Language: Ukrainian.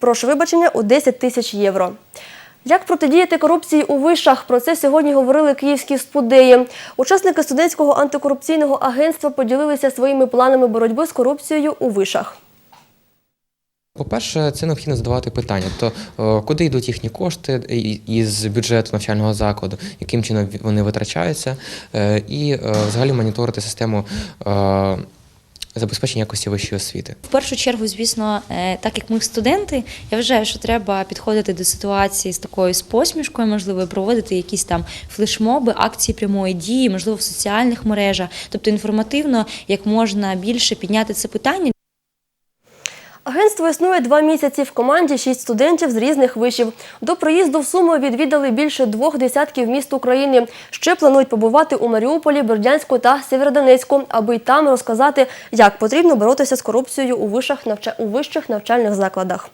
Прошу вибачення у 10 тисяч євро. Як протидіяти корупції у вишах? Про це сьогодні говорили київські студеї. Учасники студентського антикорупційного агентства поділилися своїми планами боротьби з корупцією у вишах. По-перше, це необхідно задавати питання, то е, куди йдуть їхні кошти із бюджету навчального закладу, яким чином вони витрачаються, е, і е, взагалі моніторити систему е, забезпечення якості вищої освіти. В першу чергу, звісно, е, так як ми студенти, я вважаю, що треба підходити до ситуації з такою з посмішкою, можливо, проводити якісь там флешмоби, акції прямої дії, можливо, в соціальних мережах, тобто інформативно, як можна більше підняти це питання. Агентство існує два місяці. В команді шість студентів з різних вишів. До приїзду в Суми відвідали більше двох десятків міст України. Ще планують побувати у Маріуполі, Бердянську та Сєвєродонецьку, аби й там розказати, як потрібно боротися з корупцією у вищих навчальних закладах.